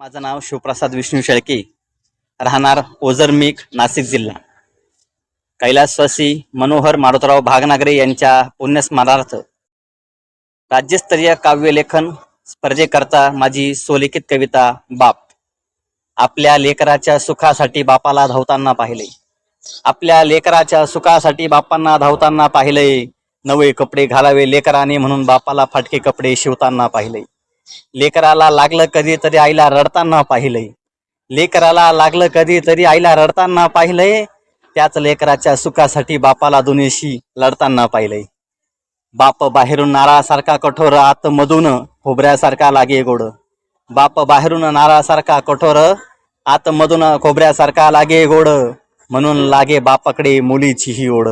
माझं नाव शिवप्रसाद विष्णू शेळके. राहणार ओझरमीक नाशिक जिल्हा. कैलासवासी मनोहर मारुतराव भागनागरे यांच्या पुण्यस्मरणार्थ राज्यस्तरीय काव्यलेखन स्पर्धेकरता माझी सोलिखित कविता बाप. आपल्या लेकराच्या सुखासाठी बापाला धावताना पाहिले. आपल्या लेकराच्या सुखासाठी बापांना धावताना पाहिले. नवे कपडे घालावे लेकराने म्हणून बापाला फाटके कपडे शिवताना पाहिले. लेकराला लागलं कधी तरी आईला रडताना पाहिलंय. लेकराला लागलं कधी तरी आईला रडताना पाहिलंय. त्याच लेकराच्या सुखासाठी बापाला दुनिशी लढताना पाहिलंय. बाप बाहेरून नारासारखा कठोर आतमधून खोबऱ्यासारखा लागे गोड. बाप बाहेरून नारासारखा कठोर आतमधून खोबऱ्यासारखा लागे गोड. म्हणून लागे बापाकडे मुलीचीही ओढ.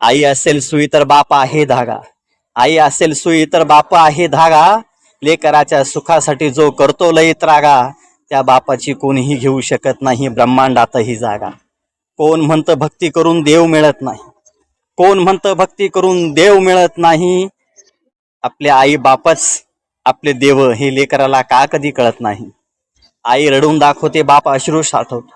आई असेल सुई तर बाप आहे धागा. आई असेल सुई तर बाप आहे धागा. लेकराच्या सुखासाठी जो करतो लई त्रागा त्या बापाची कोणीही घेऊ शकत नाही ब्रह्मांडात ही जागा. कोण म्हणतं भक्ती करून देव मिळत नाही? कोण म्हणतं भक्ती करून देव मिळत नाही? आपले आई बापच आपले देव हे लेकराला का कधी कळत नाही? आई रडून दाखवते बाप अश्रू साठवतो.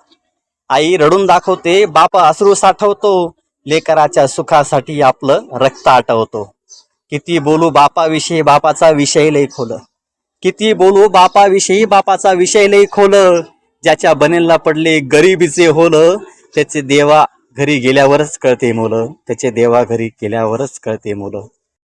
आई रडून दाखवते बाप अश्रू साठवतो. लेकराच्या सुखासाठी आपलं रक्त आटवतो. किती बोलू बापाविषयी बापाचा विषय लई खोल. किती बोलू बापाविषयी बापाचा विषय लई खोल. ज्याच्या बनेलला पडले गरिबीचे होल. त्याचे देवा घरी गेल्यावरच कळते मुलं. त्याचे देवा घरी गेल्यावरच कळते मुलं.